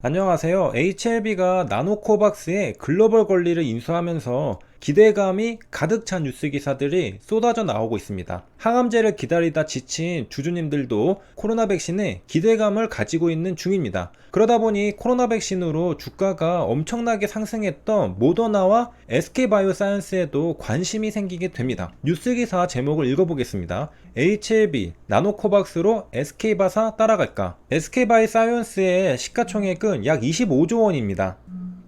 안녕하세요. HLB가 나노코박스의 글로벌 권리를 인수하면서 기대감이 가득 찬 뉴스 기사들이 쏟아져 나오고 있습니다. 항암제를 기다리다 지친 주주님들도 코로나 백신에 기대감을 가지고 있는 중입니다. 그러다 보니 코로나 백신으로 주가가 엄청나게 상승했던 모더나와 SK바이오사이언스에도 관심이 생기게 됩니다. 뉴스 기사 제목을 읽어보겠습니다. HLB 나노코박스로 SK바사 따라갈까? SK바이오사이언스의 시가총액은 약 25조 원입니다.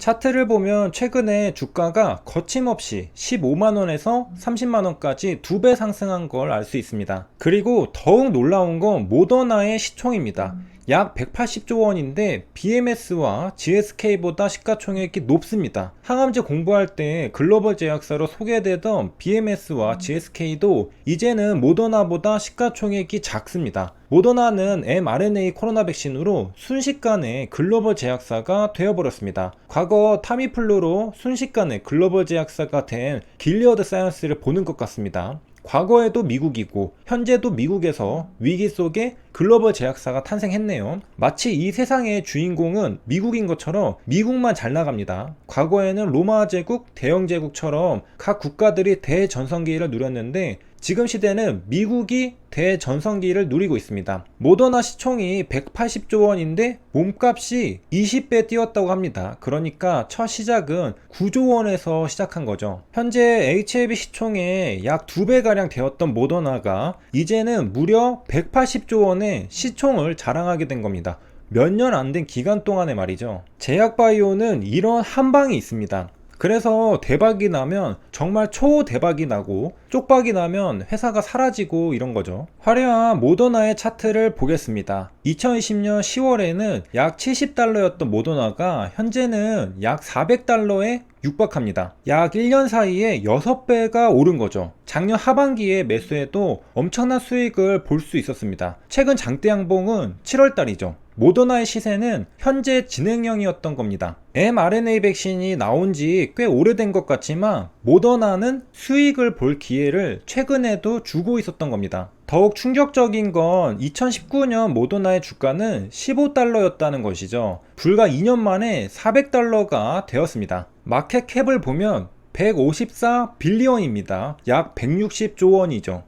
차트를 보면 최근에 주가가 거침없이 15만원에서 30만원까지 두 배 상승한 걸 알 수 있습니다. 그리고 더욱 놀라운 건 모더나의 시총입니다. 약 180조 원인데 BMS와 GSK보다 시가총액이 높습니다. 항암제 공부할 때 글로벌 제약사로 소개되던 BMS와 GSK도 이제는 모더나보다 시가총액이 작습니다. 모더나는 mRNA 코로나 백신으로 순식간에 글로벌 제약사가 되어버렸습니다. 과거 타미플루로 순식간에 글로벌 제약사가 된 길리어드 사이언스를 보는 것 같습니다. 과거에도 미국이고 현재도 미국에서 위기 속에 글로벌 제약사가 탄생했네요. 마치 이 세상의 주인공은 미국인 것처럼 미국만 잘 나갑니다. 과거에는 로마 제국, 대영 제국처럼 각 국가들이 대전성기를 누렸는데 지금 시대는 미국이 대전성기를 누리고 있습니다. 모더나 시총이 180조 원인데 몸값이 20배 뛰었다고 합니다. 그러니까 첫 시작은 9조 원에서 시작한 거죠. 현재 HLB 시총의 약 2배가량 되었던 모더나가 이제는 무려 180조 원의 시총을 자랑하게 된 겁니다. 몇 년 안 된 기간 동안에 말이죠. 제약바이오는 이런 한방이 있습니다. 그래서 대박이 나면 정말 초대박이 나고 쪽박이 나면 회사가 사라지고 이런 거죠. 화려한 모더나의 차트를 보겠습니다. 2020년 10월에는 약 70달러였던 모더나가 현재는 약 400달러에 육박합니다. 약 1년 사이에 6배가 오른 거죠. 작년 하반기에 매수해도 엄청난 수익을 볼 수 있었습니다. 최근 장대 양봉은 7월 달이죠. 모더나의 시세는 현재 진행형이었던 겁니다. mRNA 백신이 나온 지 꽤 오래된 것 같지만 모더나는 수익을 볼 기회를 최근에도 주고 있었던 겁니다. 더욱 충격적인 건 2019년 모더나의 주가는 15달러였다는 것이죠. 불과 2년 만에 400달러가 되었습니다. 마켓 캡을 보면 154 빌리언입니다. 약 160조 원이죠.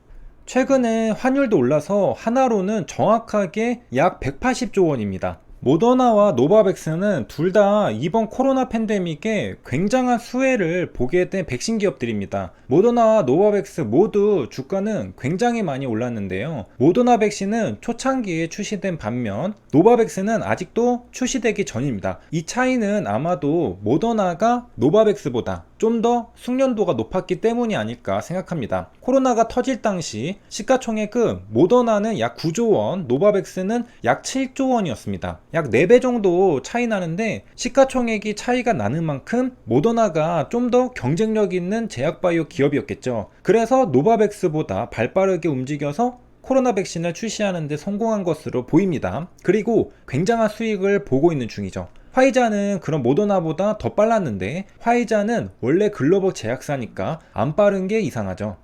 최근에 환율도 올라서 하나로는 정확하게 약 180조 원입니다. 모더나와 노바백스는 둘 다 이번 코로나 팬데믹에 굉장한 수혜를 보게 된 백신 기업들입니다. 모더나와 노바백스 모두 주가는 굉장히 많이 올랐는데요. 모더나 백신은 초창기에 출시된 반면 노바백스는 아직도 출시되기 전입니다. 이 차이는 아마도 모더나가 노바백스보다 좀 더 숙련도가 높았기 때문이 아닐까 생각합니다. 코로나가 터질 당시 시가총액은 모더나는 약 9조 원, 노바백스는 약 7조 원이었습니다. 약 4배 정도 차이 나는데 시가총액이 차이가 나는 만큼 모더나가 좀 더 경쟁력 있는 제약바이오 기업이었겠죠. 그래서 노바백스보다 발빠르게 움직여서 코로나 백신을 출시하는데 성공한 것으로 보입니다. 그리고 굉장한 수익을 보고 있는 중이죠. 화이자는 그런 모더나보다 더 빨랐는데 화이자는 원래 글로벌 제약사니까 안 빠른 게 이상하죠.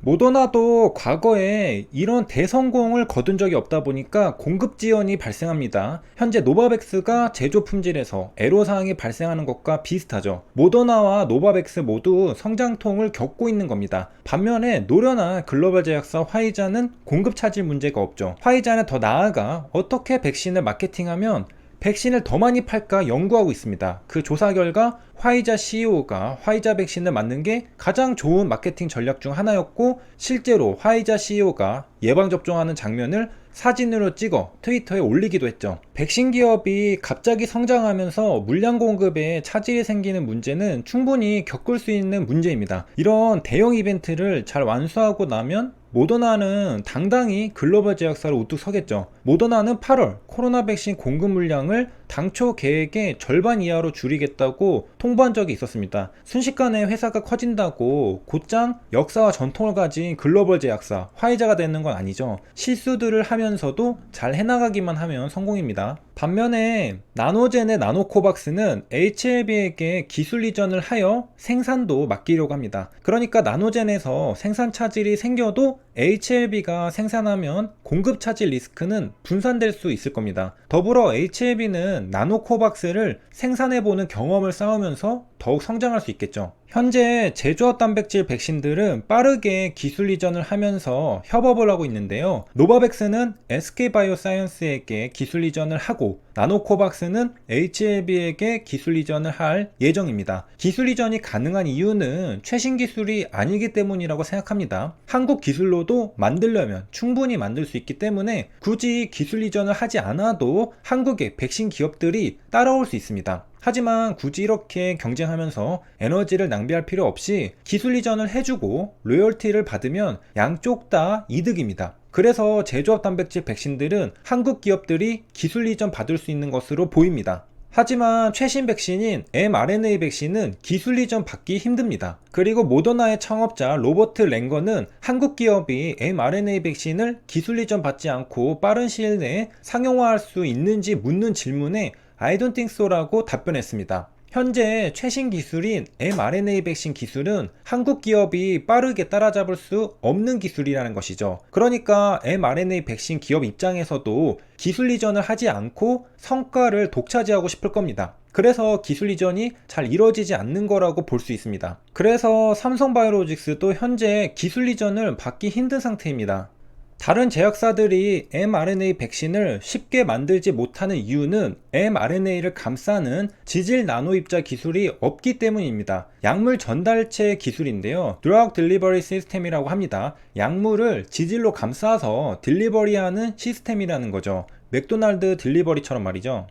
모더나도 과거에 이런 대성공을 거둔 적이 없다 보니까 공급 지연이 발생합니다. 현재 노바백스가 제조 품질에서 애로사항이 발생하는 것과 비슷하죠. 모더나와 노바백스 모두 성장통을 겪고 있는 겁니다. 반면에 노련한 글로벌 제약사 화이자는 공급 차질 문제가 없죠. 화이자는 더 나아가 어떻게 백신을 마케팅하면 백신을 더 많이 팔까 연구하고 있습니다. 그 조사 결과 화이자 CEO가 화이자 백신을 맞는 게 가장 좋은 마케팅 전략 중 하나였고 실제로 화이자 CEO가 예방접종하는 장면을 사진으로 찍어 트위터에 올리기도 했죠. 백신 기업이 갑자기 성장하면서 물량 공급에 차질이 생기는 문제는 충분히 겪을 수 있는 문제입니다. 이런 대형 이벤트를 잘 완수하고 나면 모더나는 당당히 글로벌 제약사로 우뚝 서겠죠. 모더나는 8월 코로나 백신 공급 물량을 당초 계획의 절반 이하로 줄이겠다고 통보한 적이 있었습니다. 순식간에 회사가 커진다고 곧장 역사와 전통을 가진 글로벌 제약사 화이자가 되는 건 아니죠. 실수들을 하면서도 잘 해나가기만 하면 성공입니다. 반면에 나노젠의 나노코박스는 HLB에게 기술 이전을 하여 생산도 맡기려고 합니다. 그러니까 나노젠에서 생산 차질이 생겨도 HLB가 생산하면 공급 차질 리스크는 분산될 수 있을 겁니다. 더불어 HLB는 나노코박스를 생산해보는 경험을 쌓으면서 더욱 성장할 수 있겠죠. 현재 제조업 단백질 백신들은 빠르게 기술 이전을 하면서 협업을 하고 있는데요. 노바백스는 SK바이오사이언스에게 기술 이전을 하고 나노코박스는 HLB에게 기술 이전을 할 예정입니다. 기술 이전이 가능한 이유는 최신 기술이 아니기 때문이라고 생각합니다. 한국 기술로도 만들려면 충분히 만들 수 있기 때문에 굳이 기술 이전을 하지 않아도 한국의 백신 기업들이 따라올 수 있습니다. 하지만 굳이 이렇게 경쟁하면서 에너지를 낭비할 필요 없이 기술 이전을 해주고 로열티를 받으면 양쪽 다 이득입니다. 그래서 제조업 단백질 백신들은 한국 기업들이 기술 이전 받을 수 있는 것으로 보입니다. 하지만 최신 백신인 mRNA 백신은 기술 이전 받기 힘듭니다. 그리고 모더나의 창업자 로버트 랭거는 한국 기업이 mRNA 백신을 기술 이전 받지 않고 빠른 시일 내에 상용화할 수 있는지 묻는 질문에 I don't think so라고 답변했습니다. 현재 최신 기술인 mRNA 백신 기술은 한국 기업이 빠르게 따라잡을 수 없는 기술이라는 것이죠. 그러니까 mRNA 백신 기업 입장에서도 기술 이전을 하지 않고 성과를 독차지하고 싶을 겁니다. 그래서 기술 이전이 잘 이루어지지 않는 거라고 볼 수 있습니다. 그래서 삼성바이오로직스도 현재 기술 이전을 받기 힘든 상태입니다. 다른 제약사들이 mRNA 백신을 쉽게 만들지 못하는 이유는 mRNA를 감싸는 지질 나노 입자 기술이 없기 때문입니다. 약물 전달체 기술인데요. 드럭 딜리버리 시스템이라고 합니다. 약물을 지질로 감싸서 딜리버리하는 시스템이라는 거죠. 맥도날드 딜리버리처럼 말이죠.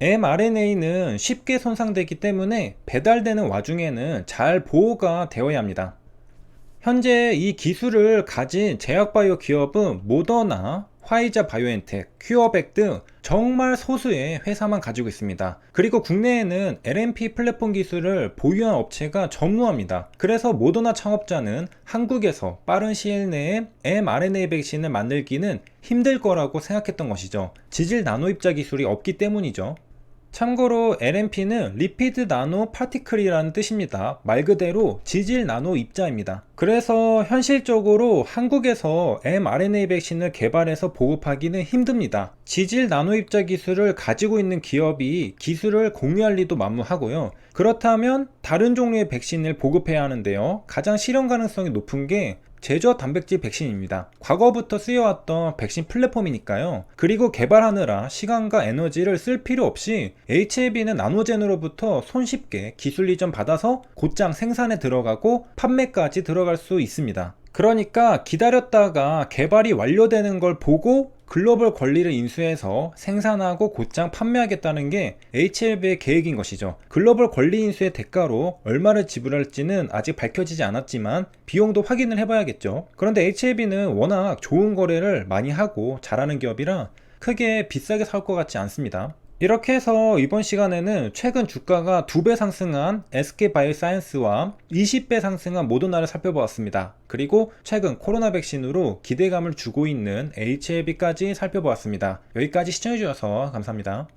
mRNA는 쉽게 손상되기 때문에 배달되는 와중에는 잘 보호가 되어야 합니다. 현재 이 기술을 가진 제약바이오 기업은 모더나, 화이자 바이오엔텍, 큐어백 등 정말 소수의 회사만 가지고 있습니다. 그리고 국내에는 LNP 플랫폼 기술을 보유한 업체가 전무합니다. 그래서 모더나 창업자는 한국에서 빠른 시일 내에 mRNA 백신을 만들기는 힘들 거라고 생각했던 것이죠. 지질 나노 입자 기술이 없기 때문이죠. 참고로 LNP는 리피드 나노 파티클이라는 뜻입니다. 말 그대로 지질 나노 입자입니다. 그래서 현실적으로 한국에서 mRNA 백신을 개발해서 보급하기는 힘듭니다. 지질 나노 입자 기술을 가지고 있는 기업이 기술을 공유할 리도 만무하고요. 그렇다면 다른 종류의 백신을 보급해야 하는데요. 가장 실현 가능성이 높은 게 제조 단백질 백신입니다. 과거부터 쓰여왔던 백신 플랫폼이니까요. 그리고 개발하느라 시간과 에너지를 쓸 필요 없이 HLB는 나노젠으로부터 손쉽게 기술 이전 받아서 곧장 생산에 들어가고 판매까지 들어갈 수 있습니다. 그러니까 기다렸다가 개발이 완료되는 걸 보고 글로벌 권리를 인수해서 생산하고 곧장 판매하겠다는 게 HLB의 계획인 것이죠. 글로벌 권리 인수의 대가로 얼마를 지불할지는 아직 밝혀지지 않았지만 비용도 확인을 해봐야겠죠. 그런데 HLB는 워낙 좋은 거래를 많이 하고 잘하는 기업이라 크게 비싸게 살 것 같지 않습니다. 이렇게 해서 이번 시간에는 최근 주가가 2배 상승한 SK바이오사이언스와 20배 상승한 모더나를 살펴보았습니다. 그리고 최근 코로나 백신으로 기대감을 주고 있는 HLB까지 살펴보았습니다. 여기까지 시청해주셔서 감사합니다.